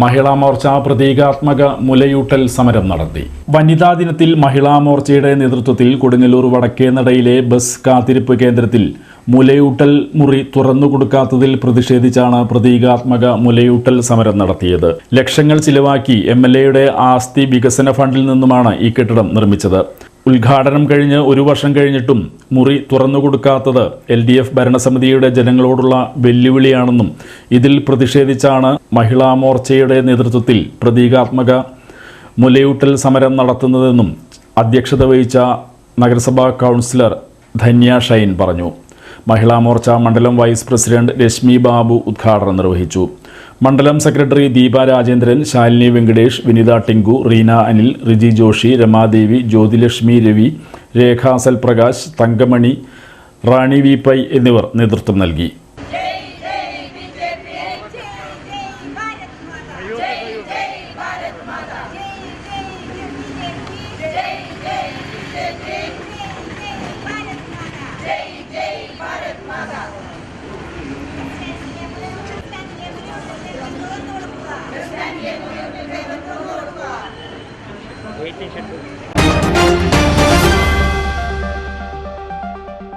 മഹിളാ മോർച്ച പ്രതീകാത്മക മുലയൂട്ടൽ സമരം നടത്തി. വനിതാ ദിനത്തിൽ മഹിളാ മോർച്ചയുടെ നേതൃത്വത്തിൽ കൊടുങ്ങല്ലൂർ വടക്കേനടയിലെ ബസ് കാത്തിരിപ്പ് കേന്ദ്രത്തിൽ മുലയൂട്ടൽ മുറി തുറന്നുകൊടുക്കാത്തതിൽ പ്രതിഷേധിച്ചാണ് പ്രതീകാത്മക മുലയൂട്ടൽ സമരം നടത്തിയത്. ലക്ഷങ്ങൾ ചിലവാക്കി എം ആസ്തി വികസന ഫണ്ടിൽ നിന്നുമാണ് ഈ കെട്ടിടം നിർമ്മിച്ചത്. ഉദ്ഘാടനം കഴിഞ്ഞ് ഒരു വർഷം കഴിഞ്ഞിട്ടും മുറി തുറന്നുകൊടുക്കാത്തത് എൽ ഡി എഫ് ഭരണസമിതിയുടെ ജനങ്ങളോടുള്ള വെല്ലുവിളിയാണെന്നും ഇതിൽ പ്രതിഷേധിച്ചാണ് മഹിളാ മോർച്ചയുടെ നേതൃത്വത്തിൽ പ്രതീകാത്മക മുലയൂട്ടൽ സമരം നടത്തുന്നതെന്നും അധ്യക്ഷത വഹിച്ച നഗരസഭാ കൗൺസിലർ ധന്യ ഷൈൻ പറഞ്ഞു. മഹിളാ മോർച്ച മണ്ഡലം വൈസ് പ്രസിഡന്റ് രശ്മി ബാബു ഉദ്ഘാടനം നിർവഹിച്ചു. മണ്ഡലം സെക്രട്ടറി ദീപ രാജേന്ദ്രൻ ശാലിനി വെങ്കടേഷ് വിനിത ടിങ്കു റീന അനിൽ റിജി ജോഷി രമാദേവി ജ്യോതിലക്ഷ്മി രവി രേഖ സൽപ്രകാശ് തങ്കമണി റാണി വി പൈ എന്നിവർ നേതൃത്വം നൽകി. Eğitim şartı.